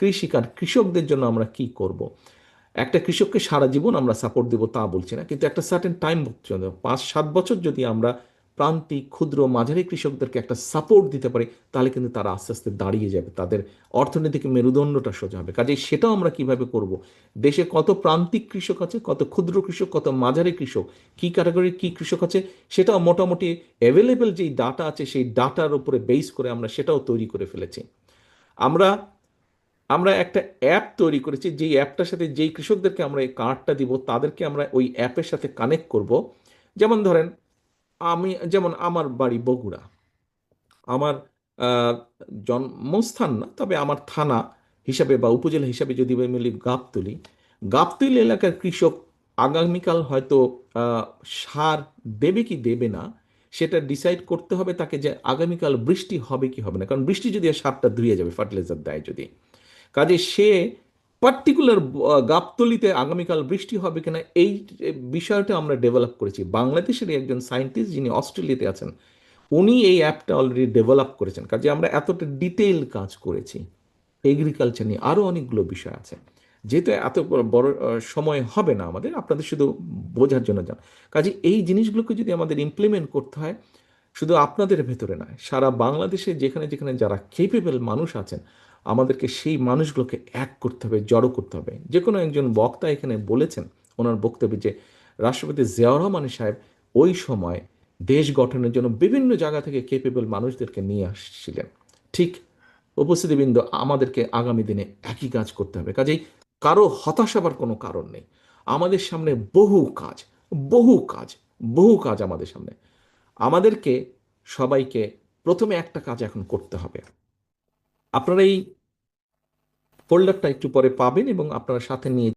কৃষিকাজ কৃষকদের জন্য আমরা কি করব। একটা কৃষককে সারা জীবন আমরা সাপোর্ট দেবো তা বলছি না, কিন্তু একটা সার্টেন টাইম পাঁচ, সাত বছর যদি আমরা প্রান্তিক, ক্ষুদ্র, মাঝারি কৃষকদেরকে একটা সাপোর্ট দিতে পারি, তাহলে কিন্তু তারা আস্তে আস্তে দাঁড়িয়ে যাবে, তাদের অর্থনৈতিক মেরুদণ্ডটা সোজা হবে। কাজে সেটাও আমরা কীভাবে করব? দেশে কত প্রান্তিক কৃষক আছে, কত ক্ষুদ্র কৃষক, কত মাঝারি কৃষক, কি ক্যাটাগরির কি কৃষক আছে, সেটাও মোটামুটি অ্যাভেলেবেল যেই ডাটা আছে, সেই ডাটার উপরে বেস করে আমরা সেটাও তৈরি করে ফেলেছি। আমরা আমরা একটা অ্যাপ তৈরি করেছি, যেই অ্যাপটার সাথে যেই কৃষকদেরকে আমরা এই কার্ডটা দিব, তাদেরকে আমরা ওই অ্যাপের সাথে কানেক্ট করব। যেমন ধরেন, আমি, যেমন আমার বাড়ি বগুড়া। আমার জন্মস্থান না, তবে আমার থানা হিসাবে বা উপজেলা হিসাবে যদি আমি বলি গাবতলি গাবতলি এলাকার কৃষক আগামীকাল হয়তো সার দেবে কি দেবে না, সেটা ডিসাইড করতে হবে তাকে যে আগামীকাল বৃষ্টি হবে কি হবে না। কারণ বৃষ্টি যদি সারটা ধুয়ে যাবে ফার্টিলাইজার দেয় যদি। কাজে সে পার্টিকুলার গাবতলিতে আগামীকাল বৃষ্টি হবে কিনা এই বিষয়টা আমরা ডেভেলপ করেছি। বাংলাদেশের একজন সায়েন্টিস্ট যিনি অস্ট্রেলিয়াতে আছেন, উনি এই অ্যাপটা অলরেডি ডেভেলপ করেছেন। কাজে আমরা এতটা ডিটেইল কাজ করেছি। এগ্রিকালচার নিয়ে আরও অনেকগুলো বিষয় আছে। যেহেতু এত বড় সময় হবে না আমাদের, আপনাদের শুধু বোঝার জন্য যান কাজে এই জিনিসগুলোকে যদি আমাদের ইমপ্লিমেন্ট করতে হয়, শুধু আপনাদের ভেতরে নয়, সারা বাংলাদেশে যেখানে যেখানে যারা কেপেবল মানুষ আছেন আমাদেরকে সেই মানুষগুলোকে এক করতে হবে, জড়ো করতে হবে। যে কোনো একজন বক্তা এখানে বলেছেন, ওনার বক্তব্যে যে রাষ্ট্রপতি জিয়াউর রহমান সাহেব ওই সময় দেশ গঠনের জন্য বিভিন্ন জায়গা থেকে কেপেবল মানুষদেরকে নিয়ে আসছিলেন। ঠিক উপস্থিতিবৃন্দ, আমাদেরকে আগামী দিনে একই কাজ করতে হবে। কাজেই কারও হতাশ হবার কোনো কারণ নেই। আমাদের সামনে বহু কাজ বহু কাজ বহু কাজ আমাদের সামনে। আমাদেরকে সবাইকে প্রথমে একটা কাজ এখন করতে হবে। আপনারা এই ফোল্ডারটা একটু পরে পাবেন এবং আপনারা সাথে নিয়ে